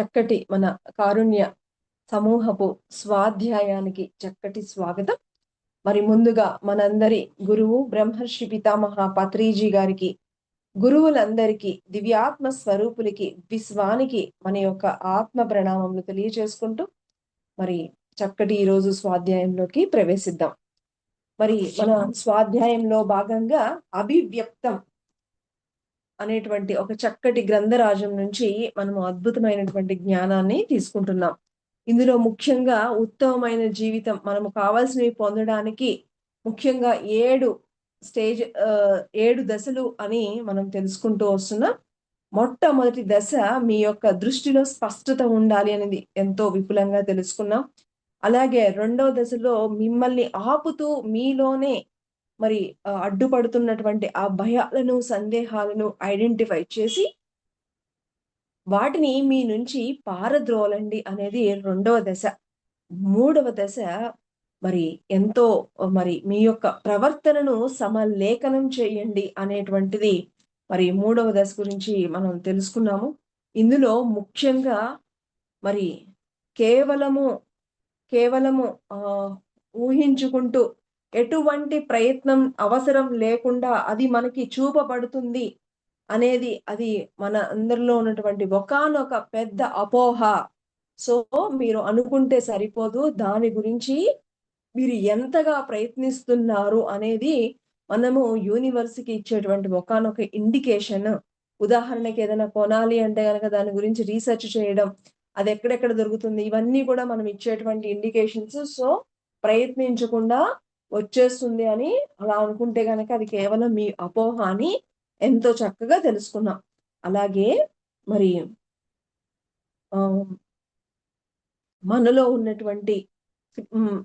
చక్కటి మన కారుణ్య సమూహపు స్వాధ్యాయానికి చక్కటి స్వాగతం. మరి ముందుగా మనందరి గురువు బ్రహ్మర్షి పితామహ పత్రిజీ గారికి గురువులందరికీ దివ్యాత్మ స్వరూపులకి విశ్వానికి మన యొక్క ఆత్మ ప్రణామములు తెలియజేసుకుంటూ మరి చక్కటి ఈరోజు స్వాధ్యాయంలోకి ప్రవేశిద్దాం. మరి మన స్వాధ్యాయంలో భాగంగా అభివ్యక్తం అనేటువంటి ఒక చక్కటి గ్రంథరాజం నుంచి మనము అద్భుతమైనటువంటి జ్ఞానాన్ని తీసుకుంటున్నాం. ఇందులో ముఖ్యంగా ఉత్తమమైన జీవితం మనము కావాల్సినవి పొందడానికి ముఖ్యంగా ఏడు స్టేజ్ ఏడు దశలు అని మనం తెలుసుకుంటూ వస్తున్నాం మొట్టమొదటి దశ మీ యొక్క దృష్టిలో స్పష్టత ఉండాలి అనేది ఎంతో విపులంగా తెలుసుకున్నాం. అలాగే రెండవ దశలో మిమ్మల్ని ఆపుతూ మీలోనే మరి అడ్డుపడుతున్నటువంటి ఆ భయాలను సందేహాలను ఐడెంటిఫై చేసి వాటిని మీ నుంచి పారద్రోలండి అనేది రెండవ దశ. మూడవ దశ మరి ఎంతో మరి మీ యొక్క ప్రవర్తనను సమలేఖనం చేయండి అనేటువంటిది మరి మూడవ దశ గురించి మనం తెలుసుకున్నాము. ఇందులో ముఖ్యంగా మరి కేవలము కేవలము ఊహించుకుంటూ ఎటువంటి ప్రయత్నం అవసరం లేకుండా అది మనకి చూపబడుతుంది అనేది అది మన అందరిలో ఉన్నటువంటి ఒకనొక పెద్ద అపోహ. సో మీరు అనుకుంటే సరిపోదు దాని గురించి మీరు ఎంతగా ప్రయత్నిస్తున్నారు అనేది మనము యూనివర్స్కి ఇచ్చేటువంటి ఒకనొక ఇండికేషన్. ఉదాహరణకి ఏదైనా కొనాలి అంటే కనుక దాని గురించి రీసెర్చ్ చేయడం అది ఎక్కడెక్కడ దొరుకుతుంది ఇవన్నీ కూడా మనం ఇచ్చేటువంటి ఇండికేషన్స్. సో ప్రయత్నించకుండా వచ్చేస్తుంది అని అలా అనుకుంటే గనక అది కేవలం మీ అపోహ అని ఎంతో చక్కగా తెలుసుకున్నాం. అలాగే మరి మనలో ఉన్నటువంటి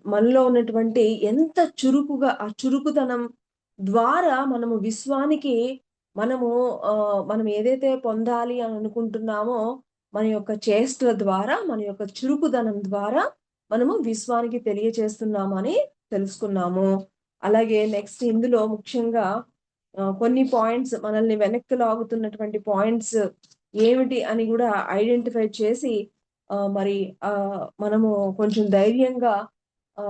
మనలో ఉన్నటువంటి ఎంత చురుకుగా ఆ చురుకుతనం ద్వారా మనము విశ్వానికి మనము మనం ఏదైతే పొందాలి అని అనుకుంటున్నామో మన యొక్క చేష్టల ద్వారా మన యొక్క చురుకుదనం ద్వారా మనము విశ్వానికి తెలియచేస్తున్నామని తెలుసుకున్నాము. అలాగే నెక్స్ట్ ఇందులో ముఖ్యంగా కొన్ని పాయింట్స్ మనల్ని వెనక్కి లాగుతున్నటువంటి పాయింట్స్ ఏమిటి అని కూడా ఐడెంటిఫై చేసి మరి మనము కొంచెం ధైర్యంగా ఆ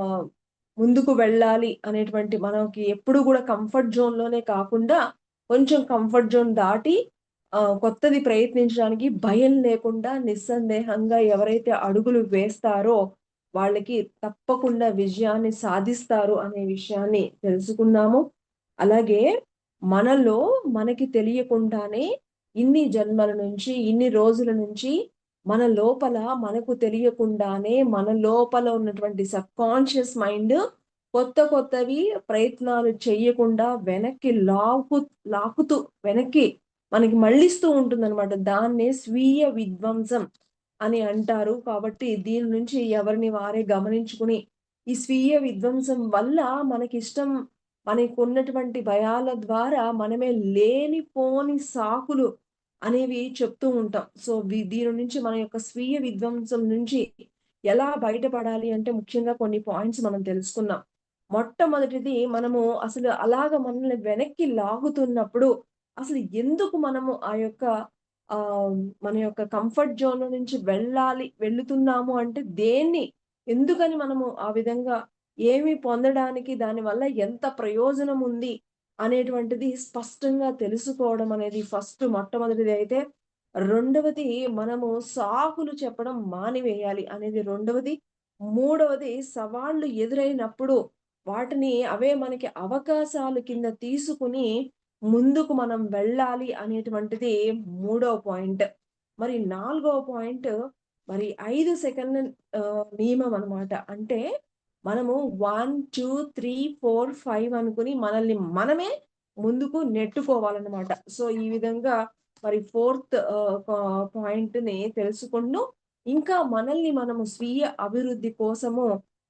ముందుకు వెళ్ళాలి అనేటువంటి మనకి ఎప్పుడు కూడా కంఫర్ట్ జోన్లోనే కాకుండా కొంచెం కంఫర్ట్ జోన్ దాటి కొత్తది ప్రయత్నించడానికి భయం లేకుండా నిస్సందేహంగా ఎవరైతే అడుగులు వేస్తారో వాళ్ళకి తప్పకుండా విజయాన్ని సాధిస్తారు అనే విషయాన్ని తెలుసుకున్నాము. అలాగే మనలో మనకి తెలియకుండానే ఇన్ని జన్మల నుంచి ఇన్ని రోజుల నుంచి మన లోపల మనకు తెలియకుండానే మన లోపల ఉన్నటువంటి సబ్ కాన్షియస్ మైండ్ కొత్త కొత్తవి ప్రయత్నాలు చేయకుండా వెనక్కి లాకు లాకుతూ వెనక్కి మనకి మళ్ళిస్తూ ఉంటుందన్నమాట. దాన్నే స్వీయ విధ్వంసం అని అంటారు. కాబట్టి దీని నుంచి ఎవరిని వారే గమనించుకుని ఈ స్వీయ విధ్వంసం వల్ల మనకిష్టం మనకు ఉన్నటువంటి భయాల ద్వారా మనమే లేనిపోని సాకులు అనేవి చెప్తూ ఉంటాం. సో దీని నుంచి మన యొక్క స్వీయ విధ్వంసం నుంచి ఎలా బయటపడాలి అంటే ముఖ్యంగా కొన్ని పాయింట్స్ మనం తెలుసుకున్నాం మొట్టమొదటిది మనము అసలు అలాగ మనల్ని వెనక్కి లాగుతున్నప్పుడు అసలు ఎందుకు మనము ఆ యొక్క మన యొక్క కంఫర్ట్ జోన్ నుంచి వెళ్ళాలి వెళుతున్నాము అంటే దేన్ని? ఎందుకని మనము ఆ విధంగా ఏమి పొందడానికి దానివల్ల ఎంత ప్రయోజనం ఉంది అనేటువంటిది స్పష్టంగా తెలుసుకోవడం అనేది ఫస్ట్ మొట్టమొదటిది అయితే రెండవది మనము సాకులు చెప్పడం మానివేయాలి అనేది రెండవది. మూడవది సవాళ్ళు ఎదురైనప్పుడు వాటిని అవే మనకి అవకాశాలు కింద తీసుకుని ముందుకు మనం వెళ్ళాలి అనేటువంటిది మూడవ పాయింట్. మరి నాలుగవ పాయింట్ మరి ఐదు సెకండ్ నియమం అనమాట అంటే మనము one two three four five అనుకుని మనల్ని మనమే ముందుకు నెట్టుకోవాలన్నమాట. సో ఈ విధంగా మరి ఫోర్త్ పాయింట్ని తెలుసుకుంటూ ఇంకా మనల్ని మనము స్వీయ అభివృద్ధి కోసము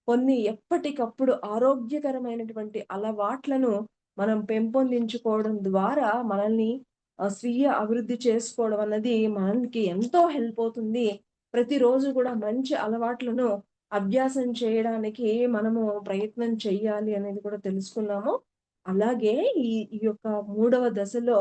కొన్ని ఎప్పటికప్పుడు ఆరోగ్యకరమైనటువంటి అలవాట్లను మనం పెంపొందించుకోవడం ద్వారా మనల్ని స్వీయ అభివృద్ధి చేసుకోవడం అన్నది మనకి ఎంతో హెల్ప్ అవుతుంది. ప్రతిరోజు కూడా మంచి అలవాట్లను అభ్యాసం చేయడానికి మనము ప్రయత్నం చేయాలి అనేది కూడా తెలుసుకున్నాము. అలాగే ఈ ఈ యొక్క మూడవ దశలో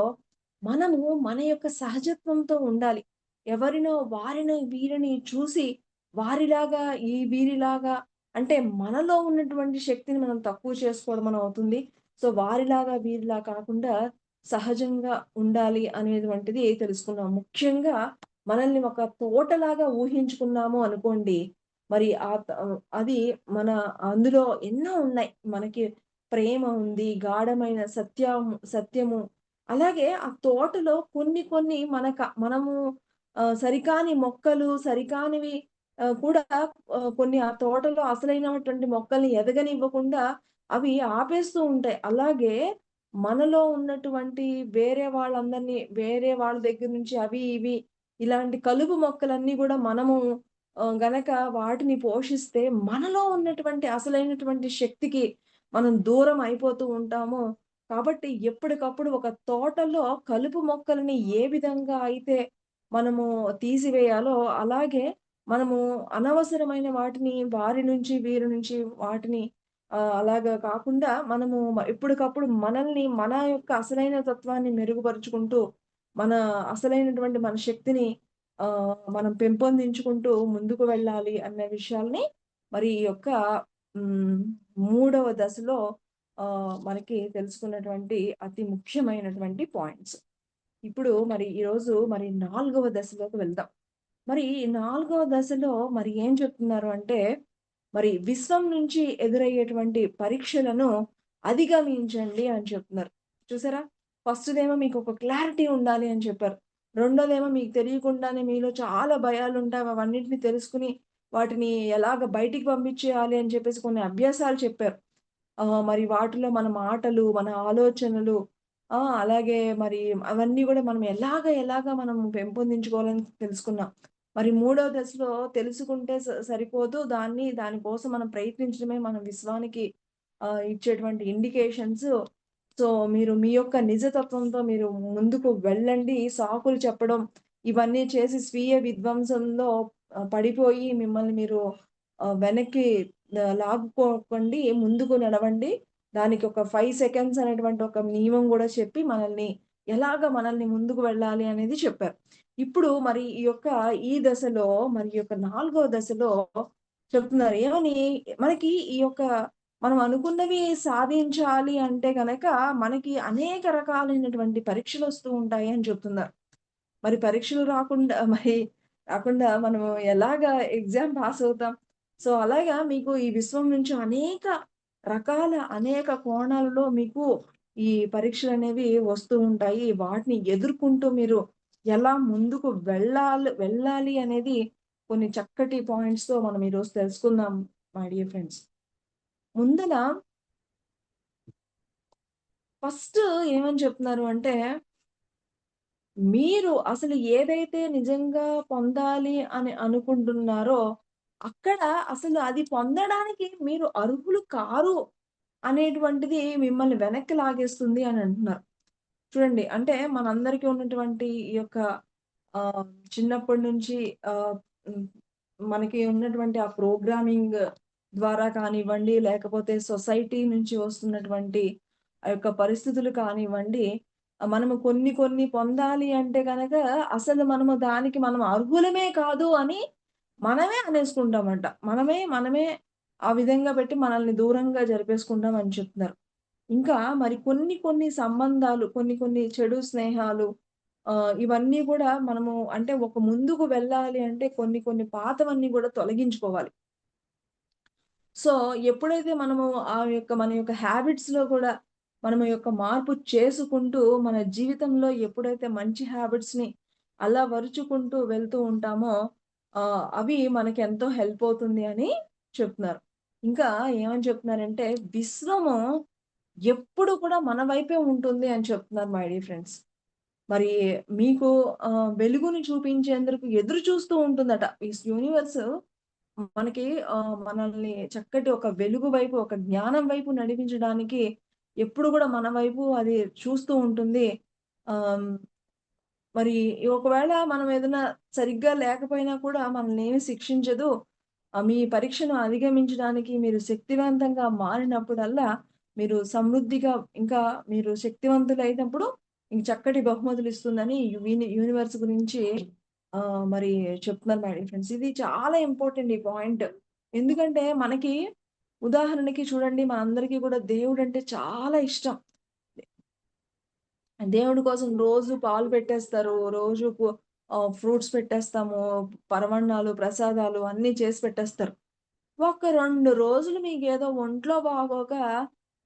మనము మన యొక్క సహజత్వంతో ఉండాలి. ఎవరినో వారిని వీరిని చూసి వారిలాగా ఈ వీరిలాగా అంటే మనలో ఉన్నటువంటి శక్తిని మనం తక్కువ చేసుకోవడం అవుతుంది. సో, వారిలాగా వీరిలా కాకుండా సహజంగా ఉండాలి అనేటువంటిది తెలుసుకున్నాం. ముఖ్యంగా మనల్ని ఒక తోటలాగా ఊహించుకున్నాము అనుకోండి. మరి ఆ అది మన అందులో ఎన్నో ఉన్నాయి. మనకి ప్రేమ ఉంది, గాఢమైన సత్యం సత్యము. అలాగే ఆ తోటలో కొన్ని కొన్ని మనక మనము సరికాని మొక్కలు, సరికానివి కూడా కొన్ని ఆ తోటలో అసలైనటువంటి మొక్కల్ని ఎదగనివ్వకుండా అవి ఆపేస్తూ ఉంటాయి. అలాగే మనలో ఉన్నటువంటి వేరే వాళ్ళందరినీ వేరే వాళ్ళ దగ్గర నుంచి అవి ఇవి ఇలాంటి కలుపు మొక్కలన్నీ కూడా మనము గనక వాటిని పోషిస్తే మనలో ఉన్నటువంటి అసలైనటువంటి శక్తికి మనం దూరం అయిపోతూ ఉంటాము. కాబట్టి ఎప్పటికప్పుడు ఒక తోటలో కలుపు మొక్కలని ఏ విధంగా అయితే మనము తీసివేయాలో, అలాగే మనము అనవసరమైన వాటిని వారి నుంచి, వీరి నుంచి వాటిని అలాగా కాకుండా మనము ఎప్పటికప్పుడు మనల్ని మన యొక్క అసలైన తత్వాన్ని మెరుగుపరుచుకుంటూ, మన అసలైనటువంటి మన శక్తిని మనం పెంపొందించుకుంటూ ముందుకు వెళ్ళాలి అనే విషయాల్ని మరి ఈ యొక్క మూడవ దశలో మనకి తెలుసుకున్నటువంటి అతి ముఖ్యమైనటువంటి పాయింట్స్. ఇప్పుడు మరి ఈరోజు మరి నాలుగవ దశలోకి వెళ్దాం. మరి నాలుగవ దశలో మరి ఏం చెప్తున్నారు అంటే, మరి విశ్వం నుంచి ఎదురయ్యేటువంటి పరీక్షలను అధిగమించండి అని చెప్తున్నారు. చూసారా? ఫస్ట్‌దేమో ఒక క్లారిటీ ఉండాలి అని చెప్పారు. రెండోదేమో మీకు తెలియకుండానే మీలో చాలా భయాలు ఉంటాయి అవన్నిటిని తెలుసుకుని వాటిని ఎలాగ బయటికి పంపించేయాలి అని చెప్పేసి కొన్ని అభ్యాసాలు చెప్పారు. మరి వాటిలో మన మాటలు, మన ఆలోచనలు అలాగే మరి అవన్నీ కూడా మనం ఎలాగ ఎలాగా మనం పెంపొందించుకోవాలని తెలుసుకున్నాం. మరి మూడో దశలో తెలుసుకుంటే స సరిపోదు. దాన్ని దాని కోసం మనం ప్రయత్నించడమే మన విశ్వానికి ఇచ్చేటువంటి ఇండికేషన్స్. సో, మీరు మీ యొక్క నిజతత్వంతో మీరు ముందుకు వెళ్ళండి. సాకులు చెప్పడం ఇవన్నీ చేసి స్వీయ విధ్వంసంలో పడిపోయి మిమ్మల్ని మీరు వెనక్కి లాగుకోకండి. ముందుకు నడవండి. దానికి ఒక ఫైవ్ సెకండ్స్ అనేటువంటి ఒక నియమం కూడా చెప్పి మనల్ని ఎలాగ మనల్ని ముందుకు వెళ్ళాలి అనేది చెప్పారు. ఇప్పుడు మరి ఈ యొక్క ఈ దశలో మరి ఈ యొక్క నాలుగో దశలో చెప్తున్నారు. ఏమని మనకి ఈ యొక్క మనం అనుకున్నవి సాధించాలి అంటే కనుక మనకి అనేక రకాలైనటువంటి పరీక్షలు వస్తూ ఉంటాయి అని చెప్తున్నారు. మరి పరీక్షలు రాకుండా మరి రాకుండా మనము ఎలాగా ఎగ్జామ్ పాస్ అవుతాం? సో, అలాగా మీకు ఈ విశ్వం నుంచి అనేక రకాల, అనేక కోణాలలో మీకు ఈ పరీక్షలు అనేవి వస్తూ ఉంటాయి. వాటిని ఎదుర్కొంటూ మీరు ఎలా ముందుకు వెళ్ళాలి వెళ్ళాలి అనేది కొన్ని చక్కటి పాయింట్స్‌తో మనం ఈరోజు తెలుసుకుందాం మై డియర్ ఫ్రెండ్స్. ముందల ఫస్ట్ ఏమని చెప్తున్నారు అంటే మీరు అసలు ఏదైతే నిజంగా పొందాలి అని అనుకుంటున్నారో, అక్కడ అసలు అది పొందడానికి మీరు అర్హులు కారు అనేటువంటిది మిమ్మల్ని వెనక్కి లాగేస్తుంది అని అంటున్నారు. చూడండి అంటే మనందరికీ ఉన్నటువంటి ఈ యొక్క చిన్నప్పటి నుంచి మనకి ఉన్నటువంటి ఆ ప్రోగ్రామింగ్ ద్వారా కానివ్వండి, లేకపోతే సొసైటీ నుంచి వస్తున్నటువంటి ఆ యొక్క పరిస్థితులు కానివ్వండి, మనము కొన్ని కొన్ని పొందాలి అంటే కనుక అసలు మనము దానికి మనం అర్హులమే కాదు అని మనమే అనేసుకుంటామంట. మనమే, మనమే ఆ విధంగా పెట్టి మనల్ని దూరంగా జరిపేసుకుంటాం అని చెప్తున్నారు. ఇంకా మరి కొన్ని కొన్ని సంబంధాలు, కొన్ని కొన్ని చెడు స్నేహాలు ఇవన్నీ కూడా మనము అంటే ఒక ముందుకు వెళ్ళాలి అంటే కొన్ని కొన్ని పాతవన్నీ కూడా తొలగించుకోవాలి. సో, ఎప్పుడైతే మనము ఆ యొక్క మన యొక్క హ్యాబిట్స్‌లో కూడా మనం యొక్క మార్పు చేసుకుంటూ మన జీవితంలో ఎప్పుడైతే మంచి హ్యాబిట్స్‌ని అలవరుచుకుంటూ వెళ్తూ ఉంటామో అవి మనకి ఎంతో హెల్ప్ అవుతుంది అని చెప్తున్నారు. ఇంకా ఏమని చెప్తున్నారంటే విశ్వము ఎప్పుడు కూడా మన వైపే ఉంటుంది అని చెప్తున్నారు మై డియర్ ఫ్రెండ్స్. మరి మీకు వెలుగుని చూపించేందుకు ఎదురు చూస్తూ ఉంటుందట. ఈ యూనివర్స్ మనకి మనల్ని చక్కటి ఒక వెలుగు వైపు, ఒక జ్ఞానం వైపు నడిపించడానికి ఎప్పుడు కూడా మన వైపు అది చూస్తూ ఉంటుంది. మరి ఒకవేళ మనం ఏదైనా సరిగ్గా లేకపోయినా కూడా మనల్ని ఏమి శిక్షించదు. మీ పరీక్షను అధిగమించడానికి మీరు శక్తివంతంగా మారినప్పుడల్లా మీరు సమృద్ధిగా ఇంకా మీరు శక్తివంతులైనప్పుడు ఇంక చక్కటి బహుమతులు ఇస్తుందని యూనివర్స్ గురించి మరి చెప్తున్నారు మేడం ఫ్రెండ్స్. ఇది చాలా ఇంపార్టెంట్ ఈ పాయింట్. ఎందుకంటే మనకి ఉదాహరణకి చూడండి మనందరికీ కూడా దేవుడు అంటే చాలా ఇష్టం. దేవుడి కోసం రోజు పాలు పెట్టేస్తారు. రోజు ఫ్రూట్స్ పెట్టేస్తాము. పరమాన్నాలు, ప్రసాదాలు అన్నీ చేసి పెట్టేస్తారు. ఒక రెండు రోజులు మీకు ఏదో ఒంట్లో బాగోక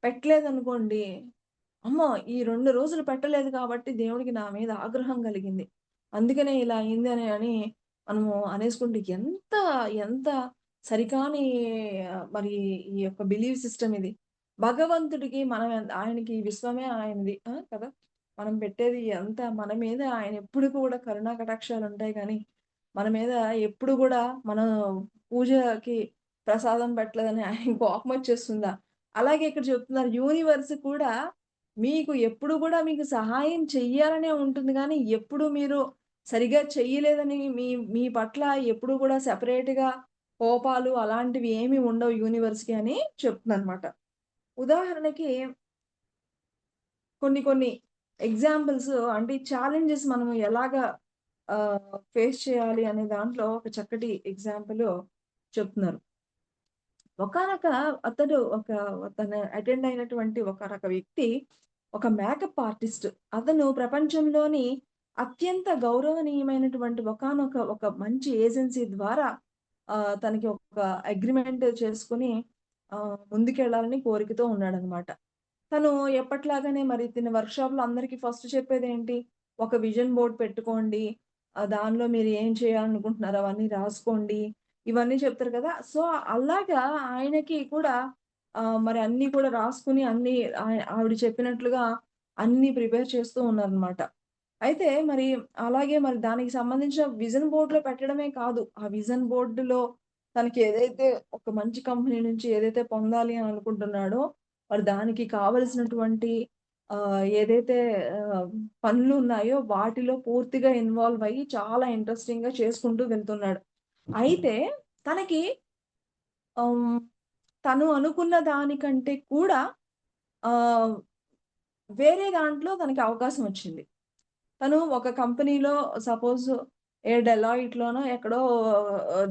పెట్టలేదనుకోండి, అమ్మో! ఈ రెండు రోజులు పెట్టలేదు కాబట్టి దేవుడికి నా మీద ఆగ్రహం కలిగింది. అందుకనే ఇలా అయింది అని అని మనము అనేసుకుంటే ఎంత, ఎంత సరికాని మరి ఈ యొక్క బిలీవ్ సిస్టమ్ ఇది. భగవంతుడికి మనం ఆయనకి విశ్వమే ఆయనది. కదా! మనం పెట్టేది అంతా మన మీద ఆయన ఎప్పుడు కూడా కరుణా కటాక్షాలు ఉంటాయి కానీ మన మీద ఎప్పుడు కూడా మనం పూజకి ప్రసాదం పెట్టలేదని ఆయన కోపమతి చేస్తుందా అలాగే ఇక్కడ చెప్తున్నారు యూనివర్స్ కూడా మీకు ఎప్పుడు కూడా మీకు సహాయం చెయ్యాలనే ఉంటుంది కానీ ఎప్పుడు మీరు సరిగ్గా చెయ్యలేదని మీ మీ పట్ల ఎప్పుడు కూడా సెపరేట్‌గా కోపాలు అలాంటివి ఏమి ఉండవు యూనివర్స్‌కి అని చెప్తుందనమాట. ఉదాహరణకి కొన్ని కొన్ని ఎగ్జాంపుల్స్ అంటే ఛాలెంజెస్ మనము ఎలాగా ఫేస్ చేయాలి అనే దాంట్లో ఒక చక్కటి ఎగ్జాంపుల్ చెప్తున్నారు. ఒకానొక అతడు ఒక తను అటెండ్ అయినటువంటి ఒకనొక వ్యక్తి ఒక మేకప్ ఆర్టిస్ట్. అతను ప్రపంచంలోని అత్యంత గౌరవనీయమైనటువంటి ఒకానొక ఒక మంచి ఏజెన్సీ ద్వారా తనకి ఒక అగ్రిమెంట్ చేసుకొని ముందుకెళ్ళాలని కోరికతో ఉన్నాడనమాట. తను ఎప్పటిలాగానే మరి తిన వర్క్‌షాప్‌లో అందరికి ఫస్ట్ చెప్పేది ఏంటి ఒక విజన్ బోర్డ్ పెట్టుకోండి. దానిలో మీరు ఏం చేయాలనుకుంటున్నారు అవన్నీ రాసుకోండి. ఇవన్నీ చెప్తారు కదా! సో, అలాగా ఆయనకి కూడా మరి అన్ని కూడా రాసుకొని అన్ని ఆవిడ చెప్పినట్లుగా అన్ని ప్రిపేర్ చేస్తూ ఉన్నారనమాట. అయితే మరి అలాగే మరి దానికి సంబంధించిన విజన్ బోర్డులో పెట్టడమే కాదు. ఆ విజన్ బోర్డులో తనకి ఏదైతే ఒక మంచి కంపెనీ నుంచి ఏదైతే పొందాలి అని అనుకుంటున్నాడో, మరి దానికి కావాల్సినటువంటి ఏదైతే పనులు ఉన్నాయో వాటిలో పూర్తిగా ఇన్వాల్వ్ అయ్యి చాలా ఇంట్రెస్టింగ్‌గా చేసుకుంటూ వెళ్తున్నాడు. అయితే తనకి తను అనుకున్న దానికంటే కూడా వేరే దాంట్లో తనకి అవకాశం వచ్చింది. తను ఒక కంపెనీలో సపోజ్ ఏ డెలాయిట్‌లోనో ఎక్కడో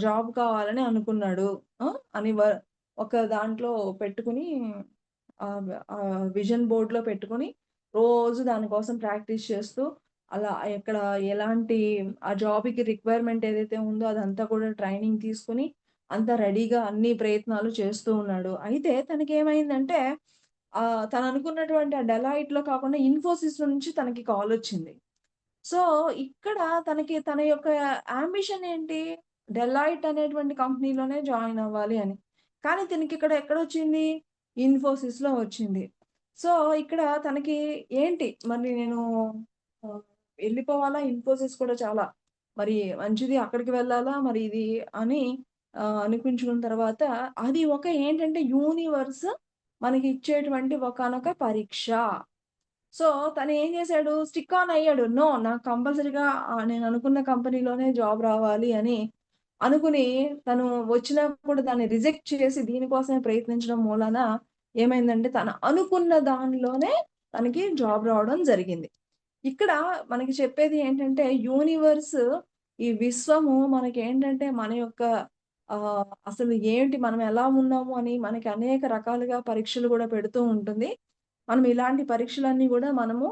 జాబ్ కావాలని అనుకున్నాడు. అని వ ఒక దాంట్లో పెట్టుకొని విజన్ బోర్డ్‌లో పెట్టుకొని రోజు దాని కోసం ప్రాక్టీస్ చేస్తూ అలా ఎక్కడ ఎలాంటి ఆ జాబ్‌కి రిక్వైర్మెంట్ ఏదైతే ఉందో అదంతా కూడా ట్రైనింగ్ తీసుకొని అంత రెడీగా అన్ని ప్రయత్నాలు చేస్తూ ఉన్నాడు. అయితే తనకి ఏమైందంటే తను అనుకున్నటువంటి ఆ డెలాయిట్‌లో కాకుండా ఇన్ఫోసిస్ నుంచి తనకి కాల్ వచ్చింది సో, ఇక్కడ తనకి తన యొక్క అంబిషన్ ఏంటి? డెలాయిట్ అనేటువంటి కంపెనీలోనే జాయిన్ అవ్వాలి అని. కానీ తనకి ఇక్కడ ఎక్కడ ఎక్కడొచ్చింది? ఇన్ఫోసిస్‌లో వచ్చింది. సో, ఇక్కడ తనకి ఏంటి మరి నేను వెళ్ళిపోవాలా ఇన్ఫోసిస్ కూడా చాలా మరి మంచిది అక్కడికి వెళ్ళాలా? మరి ఇది అని అనిపించుకున్న తర్వాత అది ఒక ఏంటంటే యూనివర్స్ మనకి ఇచ్చేటువంటి ఒకానొక పరీక్ష. సో, తను ఏం చేశాడు స్టిక్ ఆన్ అయ్యాడు. నో నాకు కంపల్సరీగా నేను అనుకున్న కంపెనీలోనే జాబ్ రావాలి అని అనుకుని తను వచ్చినా కూడా దాన్ని రిజెక్ట్ చేసి దీనికోసమే ప్రయత్నించడం మూలాన ఏమైందంటే తను అనుకున్న దానిలోనే తనకి జాబ్ రావడం జరిగింది. ఇక్కడ మనకి చెప్పేది ఏంటంటే యూనివర్స్ ఈ విశ్వము మనకి ఏంటంటే మన యొక్క అసలు ఏంటి మనం ఎలా ఉన్నాము అని మనకి అనేక రకాలుగా పరీక్షలు కూడా పెడుతూ ఉంటుంది. మనం ఇలాంటి పరీక్షలన్నీ కూడా మనము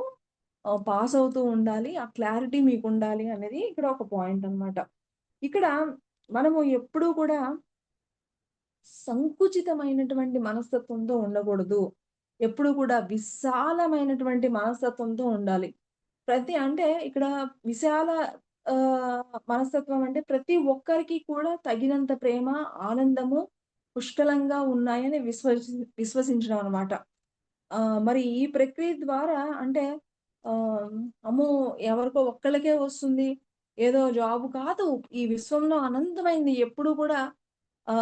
పాస్ అవుతూ ఉండాలి. ఆ క్లారిటీ మీకు ఉండాలి అనేది ఇక్కడ ఒక పాయింట్ అన్నమాట. ఇక్కడ మనము ఎప్పుడూ కూడా సంకుచితమైనటువంటి మనస్తత్వంతో ఉండకూడదు. ఎప్పుడు కూడా విశాలమైనటువంటి మనస్తత్వంతో ఉండాలి. ప్రతి అంటే ఇక్కడ విశాల మనస్తత్వం అంటే ప్రతి ఒక్కరికి కూడా తగినంత ప్రేమ, ఆనందము పుష్కలంగా ఉన్నాయని విశ్వసి విశ్వసించడం అన్నమాట. మరి ఈ ప్రక్రియ ద్వారా అంటే అమ్మో! ఎవరికో ఒక్కళ్ళకే వస్తుంది. ఏదో జాబ్ కాదు. ఈ విశ్వంలో అనంతమైంది ఎప్పుడు కూడా ఆ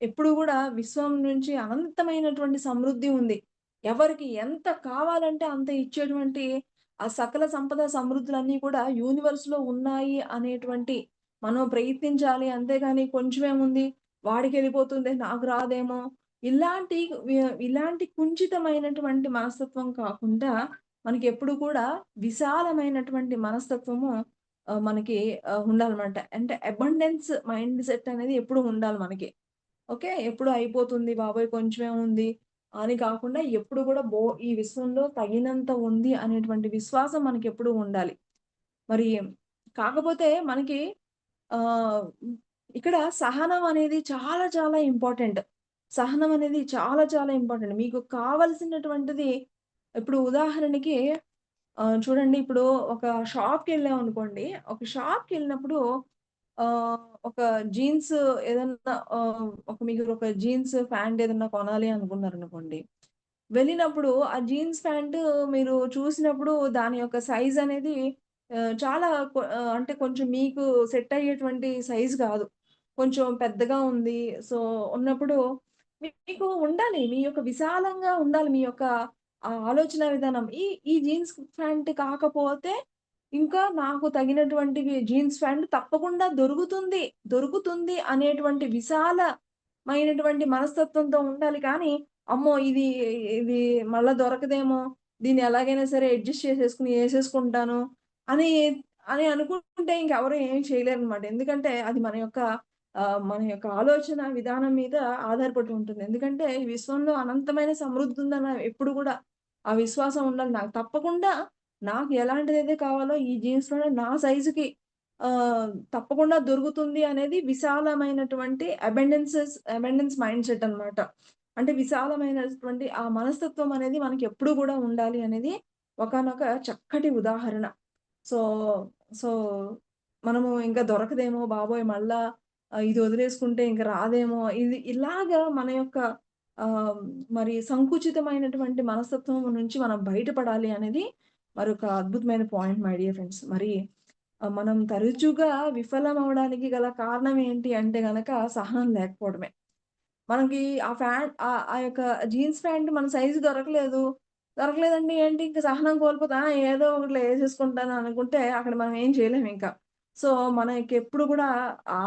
ఎప్పుడు కూడా విశ్వం నుంచి అనంతమైనటువంటి సమృద్ధి ఉంది. ఎవరికి ఎంత కావాలంటే అంత ఇచ్చేటువంటి ఆ సకల సంపద సమృద్ధులన్నీ కూడా యూనివర్స్లో ఉన్నాయి అనేటువంటి మనం ప్రయత్నించాలి. అంతేగాని కొంచెమేముంది వాడికెళ్ళిపోతుంది నాకు రాదేమో ఇలాంటి ఇలాంటి కుంచితమైనటువంటి మనస్తత్వం కాకుండా మనకి ఎప్పుడు కూడా విశాలమైనటువంటి మనస్తత్వము మనకి ఉండాలన్నమాట. అంటే అబండెన్స్ మైండ్ సెట్ అనేది ఎప్పుడు ఉండాలి మనకి. ఓకే. ఎప్పుడు అయిపోతుంది బాబోయ్! కొంచెమే ఉంది అని కాకుండా ఎప్పుడు కూడా బో ఈ విశ్వంలో తగినంత ఉంది అనేటువంటి విశ్వాసం మనకి ఎప్పుడు ఉండాలి. మరి కాకపోతే మనకి ఆ ఇక్కడ సహనం అనేది చాలా చాలా ఇంపార్టెంట్. సహనం అనేది చాలా చాలా ఇంపార్టెంట్. మీకు కావలసినటువంటిది ఇప్పుడు ఉదాహరణకి చూడండి ఇప్పుడు ఒక షాప్‌కెళ్ళామనుకోండి. ఒక షాప్‌కెళ్ళినప్పుడు ఆహ్, ఒక జీన్స్ ఏదన్నా ఆహ్, ఒక మీరు ఒక జీన్స్ ప్యాంట్ ఏదన్నా కొనాలి అనుకున్నారనుకోండి. వెళ్ళినప్పుడు ఆ జీన్స్ ప్యాంటు మీరు చూసినప్పుడు దాని యొక్క సైజ్ అనేది ఆహ్, చాలా కొ ఆహ్, అంటే కొంచెం మీకు సెట్ అయ్యేటువంటి సైజ్ కాదు కొంచెం పెద్దగా ఉంది. సో, ఉన్నప్పుడు మీకు ఉండాలి. మీ యొక్క విశాలంగా ఉండాలి. మీ యొక్క ఆ ఆలోచన విధానం. ఈ ఈ జీన్స్ ప్యాంట్ కాకపోతే ఇంకా నాకు తగినటువంటి జీన్స్ ప్యాంట్ తప్పకుండా దొరుకుతుంది. దొరుకుతుంది అనేటువంటి విశాలమైనటువంటి మనస్తత్వంతో ఉండాలి కానీ, అమ్మో! ఇది ఇది మళ్ళా దొరకదేమో, దీన్ని ఎలాగైనా సరే అడ్జస్ట్ చేసేసుకొని వేసేసుకుంటాను అని, అని అనుకుంటే ఇంకెవరు చేయలేరు అనమాట ఎందుకంటే అది మన యొక్క మన యొక్క ఆలోచన విధానం మీద ఆధారపడి ఉంటుంది. ఎందుకంటే ఈ విశ్వంలో అనంతమైన సమృద్ధి ఉందన్న ఎప్పుడు కూడా ఆ విశ్వాసం ఉండాలి. నాకు తప్పకుండా నాకు ఎలాంటిదైతే కావాలో ఈ జీన్స్‌లోనే నా సైజుకి ఆ తప్పకుండా దొరుకుతుంది అనేది విశాలమైనటువంటి అబెండెన్సెస్ అబెండెన్స్ మైండ్ సెట్ అన్నమాట. అంటే విశాలమైనటువంటి ఆ మనస్తత్వం అనేది మనకి ఎప్పుడు కూడా ఉండాలి అనేది ఒకానొక చక్కటి ఉదాహరణ. సో, సో మనము ఇంకా దొరకదేమో బాబోయ్! మళ్ళా ఇది వదిలేసుకుంటే ఇంకా రాదేమో ఇది ఇలాగా మన యొక్క మరి సంకుచితమైనటువంటి మనస్తత్వం నుంచి మనం బయటపడాలి అనేది మరొక అద్భుతమైన పాయింట్ మై డియర్ ఫ్రెండ్స్. మరి మనం తరచుగా విఫలం అవడానికి గల కారణం ఏంటి అంటే గనక సహనం లేకపోవడమే. మనకి ఆ ఫ్యాంట్ ఆ యొక్క జీన్స్ ప్యాంట్ మన సైజు దొరకలేదు. దొరకలేదండి ఏంటి ఇంకా సహనం కోల్పోతా ఏదో ఒకటి వేసేసుకుంటాను అనుకుంటే అక్కడ మనం ఏం చేయలేమింక. సో, మనకి ఎప్పుడు కూడా ఆ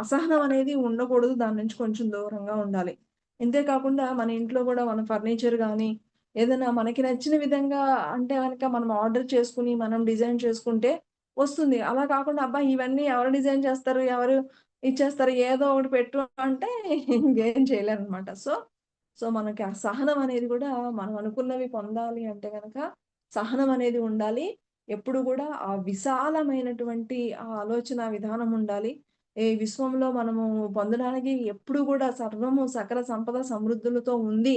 అసహనం అనేది ఉండకూడదు. దాని నుంచి కొంచెం దూరంగా ఉండాలి. ఇంతే కాకుండా మన ఇంట్లో కూడా మన ఫర్నిచర్ కానీ ఏదైనా మనకి నచ్చిన విధంగా అంటే గనక మనం ఆర్డర్ చేసుకుని మనం డిజైన్ చేసుకుంటే వస్తుంది. అలా కాకుండా అబ్బా! ఇవన్నీ ఎవరు డిజైన్ చేస్తారు? ఎవరు ఇచ్చేస్తారు? ఏదో ఒకటి పెట్టు అంటే ఇంకేం చేయలేరనమాట. సో, సో, మనకి ఆ సహనం అనేది కూడా మనం అనుకున్నవి పొందాలి అంటే గనక సహనం అనేది ఉండాలి. ఎప్పుడు కూడా ఆ విశాలమైనటువంటి ఆ ఆలోచన విధానం ఉండాలి. ఈ విశ్వంలో మనము పొందడానికి ఎప్పుడు కూడా సర్వము సకల సంపద సమృద్ధులతో ఉంది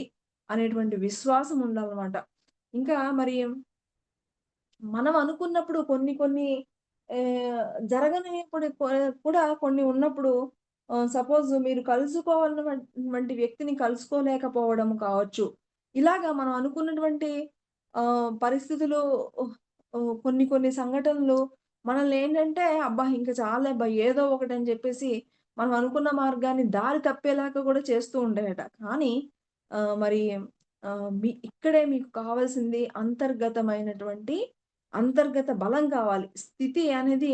అనేటువంటి విశ్వాసం ఉండాలన్నమాట ఇంకా మరి మనం అనుకున్నప్పుడు కొన్ని కొన్ని జరగని జరగనిప్పుడు కూడా కొన్ని ఉన్నప్పుడు సపోజ్ మీరు కలుసుకోవాలన్నవం వంటి వ్యక్తిని కలుసుకోలేకపోవడం కావచ్చు. ఇలాగా మనం అనుకున్నటువంటి పరిస్థితులు కొన్ని కొన్ని సంఘటనలు మనల్నేంటంటే అబ్బా! ఇంక చాలా అబ్బా! ఏదో అని చెప్పేసి మనం అనుకున్న మార్గాన్ని దారి తప్పేలాగా కూడా చేస్తూ ఉంటాయట. కానీ మరి మీ ఇక్కడే మీకు కావాల్సింది అంతర్గతమైనటువంటి అంతర్గత బలం కావాలి. స్థితి అనేది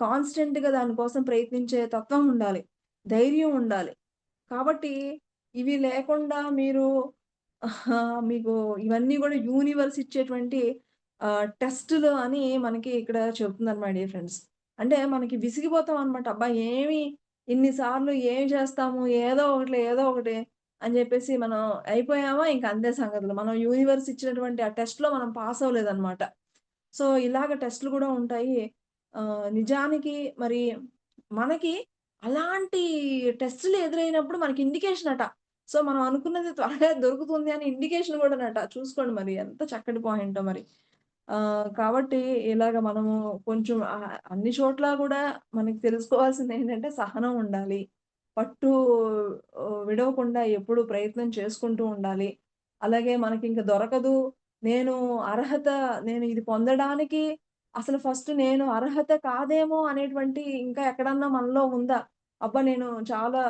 కాన్స్టెంట్‌గా దాని కోసం ప్రయత్నించే తత్వం ఉండాలి. ధైర్యం ఉండాలి. కాబట్టి ఇవి లేకుండా మీరు మీకు ఇవన్నీ కూడా యూనివర్స్ ఇచ్చేటువంటి టెస్టులు అని మనకి ఇక్కడ చెప్తుందన్నమాట మై డియర్ ఫ్రెండ్స్. అంటే మనకి విసిగిపోతాం అనమాట అబ్బా! ఏమి ఇన్ని సార్లు ఏం చేస్తాము? ఏదో ఒకటి ఏదో ఒకటి అని చెప్పేసి మనం అయిపోయామా ఇంక అందే సంగతులు. మనం యూనివర్స్ ఇచ్చినటువంటి ఆ టెస్ట్‌లో మనం పాస్ అవ్వలేదన్నమాట. సో, ఇలాగ టెస్ట్‌లు కూడా ఉంటాయి. నిజానికి మరి మనకి అలాంటి టెస్టులు ఎదురైనప్పుడు మనకి ఇండికేషన్ అట. సో, మనం అనుకున్నది త్వరగా దొరుకుతుంది అని ఇండికేషన్ కూడా అట చూసుకోండి మరి ఎంత చక్కటి పాయింటో మరి. కాబట్టి ఇలాగ మనము కొంచెం అన్ని చోట్ల కూడా మనకి తెలుసుకోవాల్సిందేంటంటే సహనం ఉండాలి. పట్టు విడవకుండా ఎప్పుడు ప్రయత్నం చేసుకుంటూ ఉండాలి. అలాగే మనకి ఇంకా దొరకదు. నేను అర్హత నేను ఇది పొందడానికి అసలు ఫస్ట్ నేను అర్హత కాదేమో అనేటువంటి ఇంకా ఎక్కడన్నా మనలో ఉందా? అబ్బా! నేను చాలా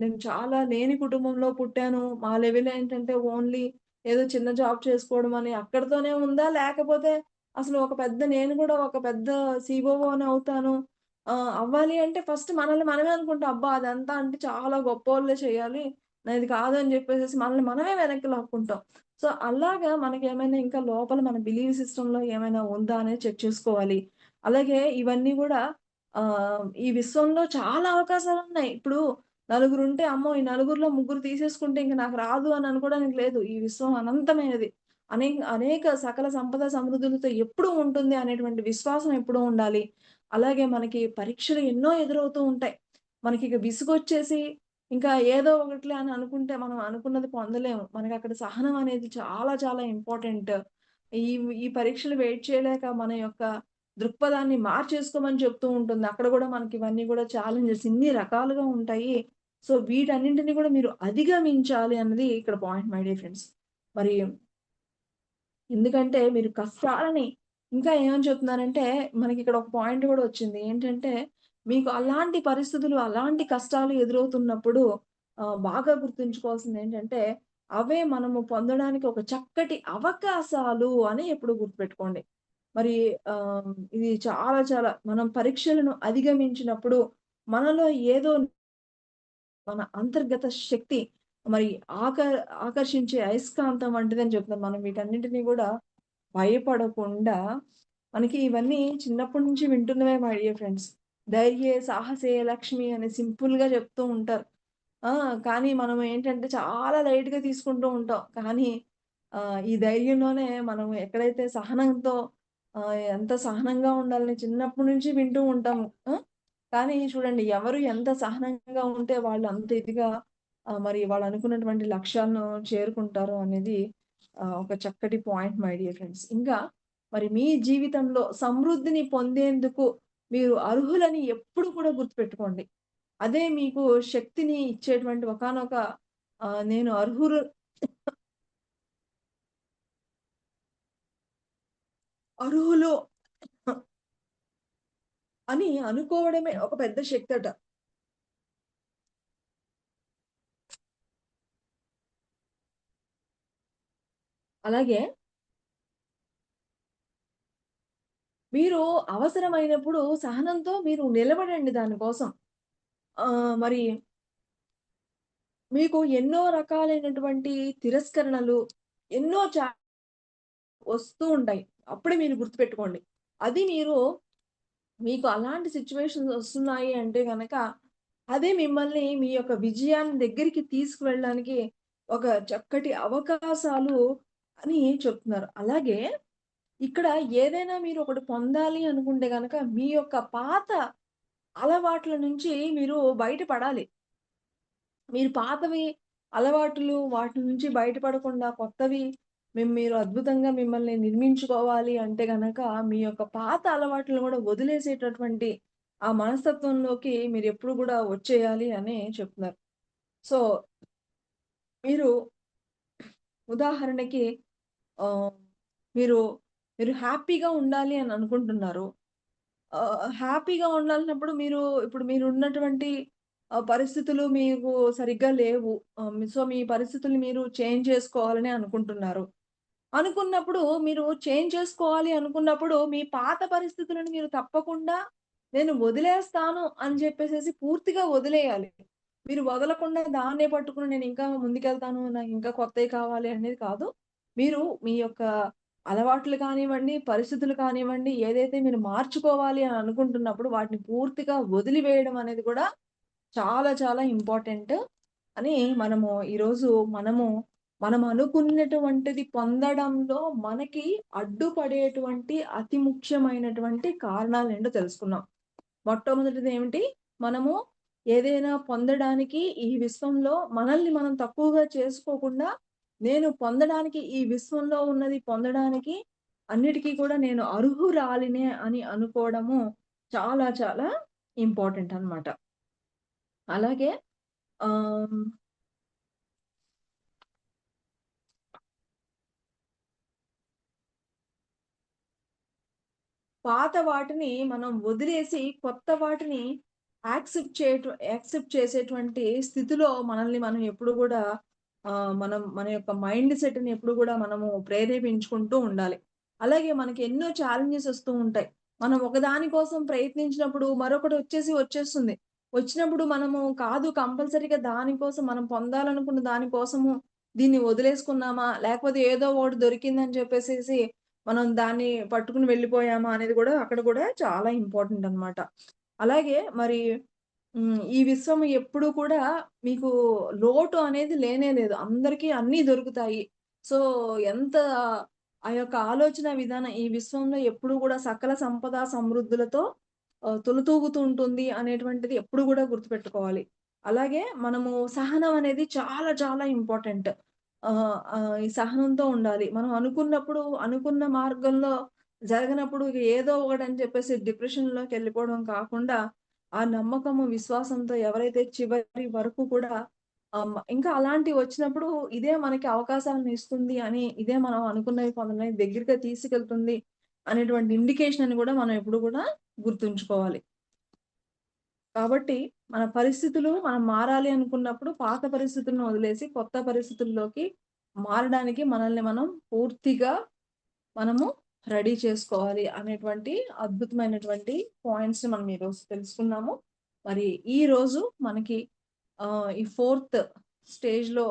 నేను చాలా లేని కుటుంబంలో పుట్టాను. మా లెవెల్ ఏంటంటే ఓన్లీ ఏదో చిన్న జాబ్ చేసుకోవడం అని అక్కడతోనే ఉందా? లేకపోతే అసలు ఒక పెద్ద నేను కూడా ఒక పెద్ద సీఈఓని అవుతాను. అవ్వాలి అంటే ఫస్ట్ మనల్ని మనమే అనుకుంటాం. అబ్బా! అదంతా అంటే చాలా గొప్ప వాళ్ళే చేయాలి. ఇది కాదు అని చెప్పేసి మనల్ని మనమే వెనక్కి లాక్కుంటాం. సో, అలాగా మనకి ఏమైనా ఇంకా లోపల మన బిలీవ్ సిస్టంలో ఏమైనా ఉందా అనేది చెక్ చేసుకోవాలి. అలాగే ఇవన్నీ కూడా ఈ విశ్వంలో చాలా అవకాశాలు ఉన్నాయి ఇప్పుడు నలుగురు ఉంటే అమ్మో! ఈ నలుగురిలో ముగ్గురు తీసేసుకుంటే ఇంకా నాకు రాదు అని అనుకోవడానికి లేదు. ఈ విశ్వం అనంతమైనది. అనే అనేక సకల సంపద సమృద్ధులతో ఎప్పుడూ ఉంటుంది అనేటువంటి విశ్వాసం ఎప్పుడూ ఉండాలి. అలాగే మనకి పరీక్షలు ఎన్నో ఎదురవుతూ ఉంటాయి. మనకి ఇక విసుగొచ్చేసి ఇంకా ఏదో ఒకటిలే అని అనుకుంటే మనం అనుకున్నది పొందలేము. అక్కడ సహనం అనేది చాలా చాలా ఇంపార్టెంట్. ఈ ఈ పరీక్షలు వెయిట్ చేయలేక మన యొక్క దృక్పథాన్ని మార్చేసుకోమని చెప్తూ ఉంటుంది. అక్కడ కూడా మనకి ఇవన్నీ కూడా ఛాలెంజెస్ ఇన్ని రకాలుగా ఉంటాయి. సో, వీటన్నింటిని కూడా మీరు అధిగమించాలి అన్నది ఇక్కడ పాయింట్ మై డే ఫ్రెండ్స్. మరి ఎందుకంటే మీరు కష్టాలని ఇంకా ఏమని చెప్తున్నారంటే మనకి ఇక్కడ ఒక పాయింట్ కూడా వచ్చింది. ఏంటంటే మీకు అలాంటి పరిస్థితులు, అలాంటి కష్టాలు ఎదురవుతున్నప్పుడు బాగా గుర్తుంచుకోవాల్సింది ఏంటంటే అవే మనము పొందడానికి ఒక చక్కటి అవకాశాలు అని ఎప్పుడు గుర్తుపెట్టుకోండి. మరి ఇది చాలా చాలా మనం పరీక్షలను అధిగమించినప్పుడు మనలో ఏదో మన అంతర్గత శక్తి మరి ఆక ఆకర్షించే అయస్కాంతం వంటిదని చెప్తాం. మనం వీటన్నింటినీ కూడా భయపడకుండా మనకి ఇవన్నీ చిన్నప్పటి నుంచి వింటున్నవే మై డియర్ ఫ్రెండ్స్. ధైర్యే సాహసే లక్ష్మి అని సింపుల్‌గా చెప్తూ ఉంటారు. ఆ! కానీ మనం ఏంటంటే చాలా లైట్‌గా తీసుకుంటూ ఉంటాం. కానీ ఈ ధైర్యంలోనే మనం ఎక్కడైతే సహనంతో ఎంత సహనంగా ఉండాలని చిన్నప్పటి నుంచి వింటూ ఉంటాము. కానీ చూడండి ఎవరు ఎంత సహనంగా ఉంటే వాళ్ళు అంత ఇదిగా మరి వాళ్ళు అనుకున్నటువంటి లక్ష్యాలను చేరుకుంటారు అనేది ఒక చక్కటి పాయింట్ మై డియర్ ఫ్రెండ్స్. ఇంకా మరి మీ జీవితంలో సమృద్ధిని పొందేందుకు మీరు అర్హులని ఎప్పుడు కూడా గుర్తుపెట్టుకోండి. అదే మీకు శక్తిని ఇచ్చేటువంటి ఒకానొక నేను అర్హులు అర్హులు అని అనుకోవడమే ఒక పెద్ద శక్తట. అలాగే మీరు అవసరమైనప్పుడు సహనంతో మీరు నిలబడండి దాని కోసం. మరి మీకు ఎన్నో రకాలైనటువంటి తిరస్కరణలు, ఎన్నో చా వస్తూ ఉంటాయి. అప్పుడే మీరు గుర్తుపెట్టుకోండి. అది మీరు మీకు అలాంటి సిచ్యువేషన్స్ వస్తున్నాయి అంటే కనుక అదే మిమ్మల్ని మీ యొక్క విజయాన్ని దగ్గరికి తీసుకువెళ్ళడానికి ఒక చక్కటి అవకాశాలు అని చెప్తున్నారు. అలాగే ఇక్కడ ఏదైనా మీరు ఒకటి పొందాలి అనుకుంటే గనక, మీ యొక్క పాత అలవాట్ల నుంచి మీరు బయటపడాలి. మీరు పాతవి అలవాట్లు వాటి నుంచి బయటపడకుండా కొత్తవి మేము మీరు అద్భుతంగా మిమ్మల్ని నిర్మించుకోవాలి అంటే గనక, మీ యొక్క పాత అలవాట్లను కూడా వదిలేసేటటువంటి ఆ మనస్తత్వంలోకి మీరు ఎప్పుడు కూడా వచ్చేయాలి అని చెప్తున్నారు. సో, మీరు ఉదాహరణకి మీరు, మీరు హ్యాపీగా ఉండాలి అని అనుకుంటున్నారు. హ్యాపీగా ఉండాలన్నప్పుడు మీరు ఇప్పుడు మీరు ఉన్నటువంటి పరిస్థితులు మీకు సరిగ్గా లేవు. సో, మీ పరిస్థితులు మీరు చేంజ్ చేసుకోవాలని అనుకుంటున్నారు. అనుకున్నప్పుడు మీరు చేంజ్ చేసుకోవాలి అనుకున్నప్పుడు, మీ పాత పరిస్థితులను మీరు తప్పకుండా నేను వదిలేస్తాను అని చెప్పేసి పూర్తిగా వదిలేయాలి. మీరు వదలకుండా దాన్నే పట్టుకుని నేను ఇంకా ముందుకెళ్తాను, నాకు ఇంకా కొత్తవి కావాలి అనేది కాదు. మీరు మీ యొక్క అలవాట్లు కానివ్వండి, పరిస్థితులు కానివ్వండి, ఏదైతే మీరు మార్చుకోవాలి అని అనుకుంటున్నప్పుడు వాటిని పూర్తిగా వదిలివేయడం అనేది కూడా చాలా చాలా ఇంపార్టెంట్ అని మనము ఈరోజు మనము మనం అనుకున్నటువంటిది పొందడంలో మనకి అడ్డుపడేటువంటి అతి ముఖ్యమైనటువంటి కారణాలు ఏంటో తెలుసుకున్నాం. మొట్టమొదటిది ఏమిటి? మనము ఏదైనా పొందడానికి ఈ విశ్వంలో మనల్ని మనం తక్కువగా చేసుకోకుండా, నేను పొందడానికి ఈ విశ్వంలో ఉన్నది పొందడానికి అన్నిటికీ కూడా నేను అర్హురాలినే అని అనుకోవడము చాలా చాలా ఇంపార్టెంట్ అన్నమాట. అలాగే పాత వాటిని మనం వదిలేసి కొత్త వాటిని యాక్సెప్ట్ చేయట యాక్సెప్ట్ చేసేటువంటి స్థితిలో మనల్ని మనం ఎప్పుడు కూడా మనం మన యొక్క మైండ్ సెట్‌ని ఎప్పుడు కూడా మనము ప్రేరేపించుకుంటూ ఉండాలి. అలాగే మనకి ఎన్నో ఛాలెంజెస్ వస్తూ ఉంటాయి. మనం ఒకదాని కోసం ప్రయత్నించినప్పుడు మరొకటి వచ్చేసి వచ్చేస్తుంది. వచ్చినప్పుడు మనము కాదు కంపల్సరీగా దానికోసం మనం పొందాలనుకున్న దానికోసము దీన్ని వదిలేసుకున్నామా? లేకపోతే ఏదో ఒకటి దొరికిందని చెప్పేసి మనం దాన్ని పట్టుకుని వెళ్ళిపోయామా అనేది కూడా అక్కడ కూడా చాలా ఇంపార్టెంట్ అనమాట. అలాగే మరి ఈ విశ్వం ఎప్పుడు కూడా మీకు లోటు అనేది లేనే లేదు. అందరికీ అన్నీ దొరుకుతాయి. సో, ఎంత ఆ యొక్క ఆలోచన విధానం ఈ విశ్వంలో ఎప్పుడు కూడా సకల సంపద సమృద్ధులతో ఆహ్, ఉంటుంది అనేటువంటిది ఎప్పుడు కూడా గుర్తుపెట్టుకోవాలి. అలాగే మనము సహనం అనేది చాలా చాలా ఇంపార్టెంట్. ఈ సహనంతో ఉండాలి. మనం అనుకున్నప్పుడు అనుకున్న మార్గంలో జరగనప్పుడు ఏదో ఒకటి అని చెప్పేసి డిప్రెషన్లోకి వెళ్ళిపోవడం కాకుండా, ఆ నమ్మకము, విశ్వాసంతో ఎవరైతే చివరి వరకు కూడా ఇంకా అలాంటి వచ్చినప్పుడు ఇదే మనకి అవకాశాలను ఇస్తుంది అని, ఇదే మనం అనుకున్నవి కొంతమంది దగ్గరగా తీసుకెళ్తుంది అనేటువంటి ఇండికేషన్ అని కూడా మనం ఎప్పుడు కూడా గుర్తుంచుకోవాలి. కాబట్టి మన పరిస్థితులు మనం మారాలి అనుకున్నప్పుడు పాత పరిస్థితులను వదిలేసి కొత్త పరిస్థితుల్లోకి మారడానికి మనల్ని మనం పూర్తిగా మనము రెడీ చేసుకోవాలి అనేటువంటి అద్భుతమైనటువంటి పాయింట్స్‌ని మనం ఈరోజు తెలుసుకున్నాము. మరి ఈ రోజు మనకి ఈ ఫోర్త్ స్టేజ్‌లో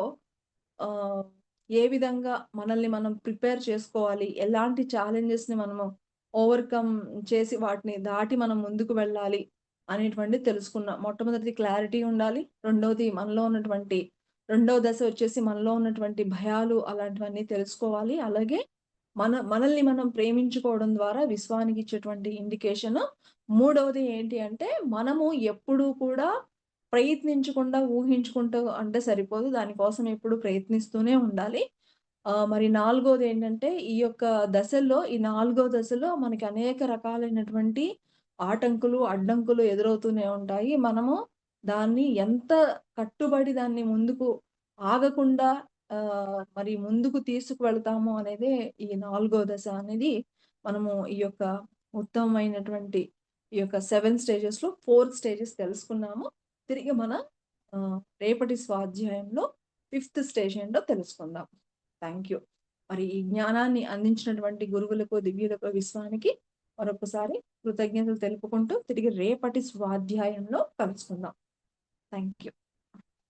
ఏ విధంగా మనల్ని మనం ప్రిపేర్ చేసుకోవాలి? ఎలాంటి ఛాలెంజెస్‌ని మనము ఓవర్‌కమ్ చేసి వాటిని దాటి మనం ముందుకు వెళ్ళాలి అనేటువంటి తెలుసుకున్నాం. మొట్టమొదటిది క్లారిటీ ఉండాలి. రెండవది మనలో ఉన్నటువంటి రెండవ దశ వచ్చేసి మనలో ఉన్నటువంటి భయాలు అలాంటివన్నీ తెలుసుకోవాలి. అలాగే మన మనల్ని మనం ప్రేమించుకోవడం ద్వారా విశ్వానికి ఇచ్చేటువంటి ఇండికేషన్. మూడవది ఏంటి అంటే మనము ఎప్పుడూ కూడా ప్రయత్నించకుండా ఊహించుకుంటూ అంటే సరిపోదు. దానికోసం ఎప్పుడు ప్రయత్నిస్తూనే ఉండాలి. మరి నాలుగోది ఏంటంటే ఈ యొక్క దశల్లో ఈ నాలుగో దశలో మనకి అనేక రకాలైనటువంటి ఆటంకులు, అడ్డంకులు ఎదురవుతూనే ఉంటాయి. మనము దాన్ని ఎంత కట్టుబడి దాన్ని ముందుకు ఆగకుండా మరి ముందుకు తీసుకువెళ్తాము అనేది ఈ నాలుగో దశ అనేది మనము ఈ యొక్క ఉత్తమమైనటువంటి ఈ యొక్క సెవెన్ స్టేజెస్‌లో ఫోర్త్ స్టేజెస్ తెలుసుకున్నాము. తిరిగి మన రేపటి స్వాధ్యాయంలో ఫిఫ్త్ స్టేజ్ ఏంటో తెలుసుకుందాం. Thank you. మరి ఈ జ్ఞానాన్ని అందించినటువంటి గురువులకు, దివ్యులకు, విశ్వానికి మరొకసారి కృతజ్ఞతలు తెలుపుకుంటూ తిరిగి రేపటి స్వాధ్యాయంలో కలుసుకుందాం. Thank you.